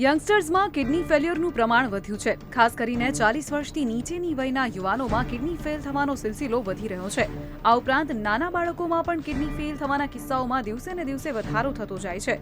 યંગસ્ટર્સમાં kidney ફેલ્યોરનું પ્રમાણ વધ્યું છે. ખાસ કરીને ચાલીસ વર્ષથી નીચેની વયના યુવાનોમાં કિડની ફેલ થવાનો સિલસિલો વધી રહ્યો છે. આ ઉપરાંત નાના બાળકોમાં પણ કિડની ફેલ થવાના કિસ્સાઓમાં દિવસે ને દિવસે વધારો થતો જાય છે.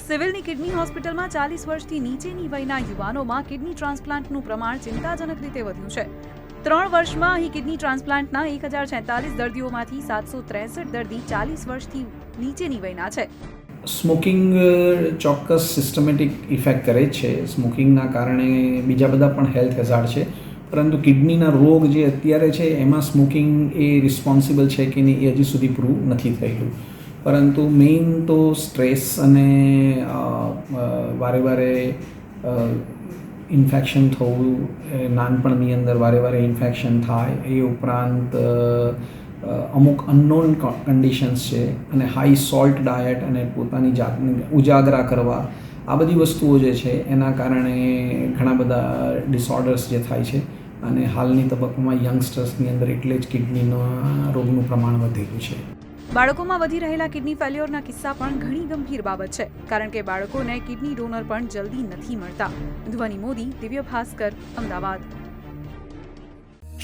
સિવિલની કિડની હોસ્પિટલમાં ચાલીસ વર્ષથી નીચેની વયના યુવાનોમાં કિડની ટ્રાન્સપ્લાન્ટનું પ્રમાણ ચિંતાજનક રીતે વધ્યું છે. ત્રણ વર્ષમાં અહીં કિડની ટ્રાન્સપ્લાન્ટના એક હજાર દર્દીઓમાંથી સાતસો ત્રેસઠ દર્દી ચાલીસ વર્ષથી નીચેની વયના છે. સ્મોકિંગ ચોક્કસ સિસ્ટમેટિક ઇફેક્ટ કરે છે. સ્મોકિંગના કારણે બીજા બધા પણ હેલ્થ હેઝાર્ડ છે. પરંતુ કિડનીના રોગ જે અત્યારે છે, એમાં સ્મોકિંગ એ રિસ્પોન્સિબલ છે કે નહીં એ હજી સુધી પ્રૂવ નથી થયેલું. પરંતુ મેઇન તો સ્ટ્રેસ અને વારે વારે ઇન્ફેક્શન થવું નાનપણની અંદર વારે વારે ઇન્ફેક્શન થાય, એ ઉપરાંત અમુક અનનોન કન્ડિશન્સ છે અને હાઈ સોલ્ટ ડાયટ અને પોતાની જાતને ઉજાગરા કરવા, આ બધી વસ્તુઓ જે છે એના કારણે ઘણા બધા ડિસઓર્ડર્સ જે થાય છે અને હાલની તબક્કામાં યંગસ્ટર્સની અંદર એટલે જ કિડનીના રોગનું પ્રમાણ વધેલું છે. બાળકોમાં વધી રહેલા કિડની ફેલ્યોરના કિસ્સા પણ ઘણી ગંભીર બાબત છે, કારણ કે બાળકોને કિડની ડોનર પણ જલ્દી નથી મળતા. Dhvani Modi, Divya Bhaskar, Ahmedabad.